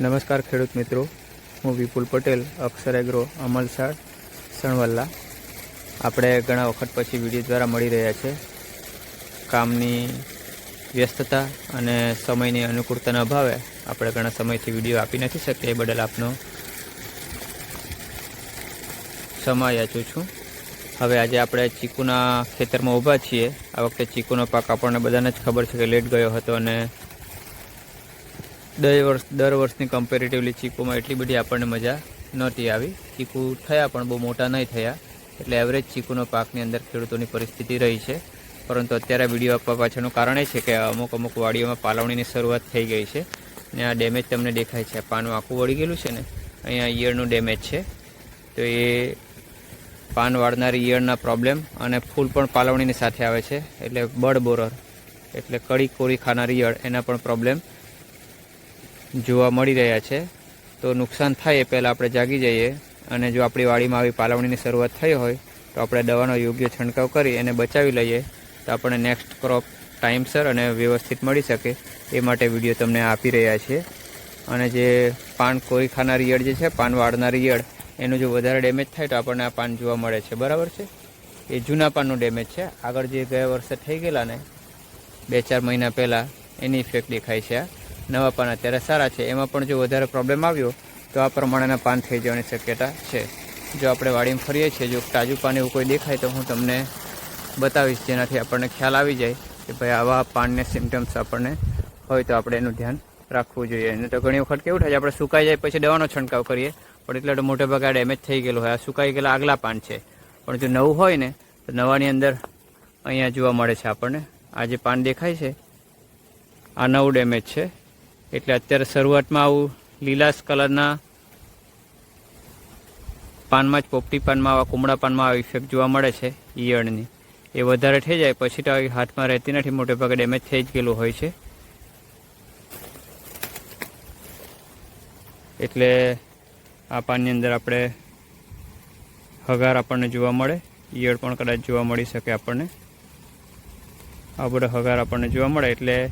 નમસ્કાર ખેડૂત મિત્રો. હું વિપુલ પટેલ, અક્ષર એગ્રો, અમલસાડ, સણવલ્લા. આપણે ઘણા વખત પછી વીડિયો દ્વારા મળી રહ્યા છે. કામની વ્યસ્તતા અને સમયની અનુકૂળતાના અભાવે આપણે ઘણા સમયથી વીડિયો આપી નથી શકીએ એ બદલ આપનો સમય યાચું છું. હવે આજે આપણે ચીકુના ખેતરમાં ઊભા છીએ. આ વખતે ચીકુનો પાક આપણને બધાને જ ખબર છે કે લેટ ગયો હતો અને દર વર્ષ, દર વર્ષની કમ્પેરેટિવલી ચીકુમાં એટલી બધી આપણને મજા નહોતી આવી. ચીકુ થયા પણ બહુ મોટા નહીં થયા. એટલે એવરેજ ચીકુનો પાકની અંદર ખેડૂતોની પરિસ્થિતિ રહી છે. પરંતુ અત્યારે વીડિયો આપવા પાછળનું કારણ એ છે કે અમુક અમુક વાડીઓમાં પાલવણીની શરૂઆત થઈ ગઈ છે. ને આ ડેમેજ તમને દેખાય છે. પાનું આખું વળી ગયેલું છે ને, અહીંયા ઈયળનું ડેમેજ છે. તો એ પાન વાળનારી ઈયળના પ્રોબ્લેમ અને ફૂલ પણ પાલવણીની સાથે આવે છે. એટલે બળ બોરર એટલે કડી કોરી ખાનારી ઈયળ, એના પણ પ્રોબ્લેમ જોવા મળી રહ્યા છે. તો નુકસાન થાય એ પહેલાં આપણે જાગી જઈએ અને જો આપણી વાડીમાં આવી પાલવણીની શરૂઆત થઈ હોય, તો આપણે દવાનો યોગ્ય છંટકાવ કરી એને બચાવી લઈએ. તો આપણને નેક્સ્ટ ક્રોપ ટાઈમસર અને વ્યવસ્થિત મળી શકે એ માટે વીડિયો તમને આપી રહ્યા છીએ. અને જે પાન કોરી ખાનારી ઈયળ જે છે, પાન વાળનારી ઈયળ એનું જો વધારે ડેમેજ થાય તો આપણને આ પાન જોવા મળે છે. બરાબર છે? એ જૂના પાનનું ડેમેજ છે. આગળ જે ગયા વર્ષે થઈ ગયેલા ને, બે ચાર મહિના પહેલાં એની ઇફેક્ટ દેખાય છે આ. નવા પાન અત્યારે સારા છે. એમાં પણ જો વધારે પ્રોબ્લેમ આવ્યો, તો આ પ્રમાણેના પાન થઈ જવાની શક્યતા છે. જો આપણે વાડીમાં ફરીએ છીએ, જો તાજું પાન એવું કોઈ દેખાય, તો હું તમને બતાવીશ. જેનાથી આપણને ખ્યાલ આવી જાય કે ભાઈ આવા પાનને સિમ્ટમ્સ આપણને હોય, તો આપણે એનું ધ્યાન રાખવું જોઈએ. અને તો ઘણી વખત કેવું થાય છે, આપણે સુકાઈ જાય પછી દવાનો છંટકાવ કરીએ, પણ એટલે તો મોટેભાગે આ ડેમેજ થઈ ગયેલું હોય. આ સુકાઈ ગયેલા આગલા પાન છે. પણ જો નવું હોય ને, તો નવાની અંદર અહીંયા જોવા મળે છે આપણને. આ જે પાન દેખાય છે, આ નવું ડેમેજ છે. એટલે અત્યારે શરૂઆતમાં આવું લીલાશ કલરના પાનમાં જ પોપટી પાનમાં, આવા કુમળા પાનમાં આવી ઇફેક્ટ જોવા મળે છે ઈયળની. એ વધારે થઈ જાય, પછી તો હાથમાં રહેતી નથી, મોટે ભાગે ડેમેજ થઈ જ ગયેલું હોય છે. એટલે આ પાનની અંદર આપણે હગાર આપણને જોવા મળે, ઈયળ પણ કદાચ જોવા મળી શકે આપણને. આ બધો હગાર આપણને જોવા મળે, એટલે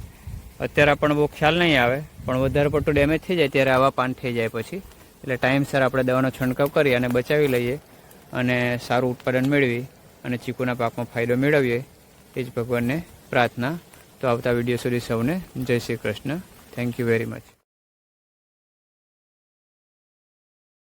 અત્યારે આપણને બહુ ખ્યાલ નહીં આવે, પણ વધારે પડતું ડેમેજ થઈ જાય ત્યારે આવા પાન થઈ જાય પછી. એટલે ટાઈમસર આપણે દવાનો છંટકાવ કરી અને બચાવી લઈએ અને સારું ઉત્પાદન મેળવી અને ચીકુના પાકમાં ફાયદો મેળવીએ. એ જ ભગવાનને પ્રાર્થના. તો આવતા વીડિયો સુધી સૌને Jai Shri Krishna. Thank you very much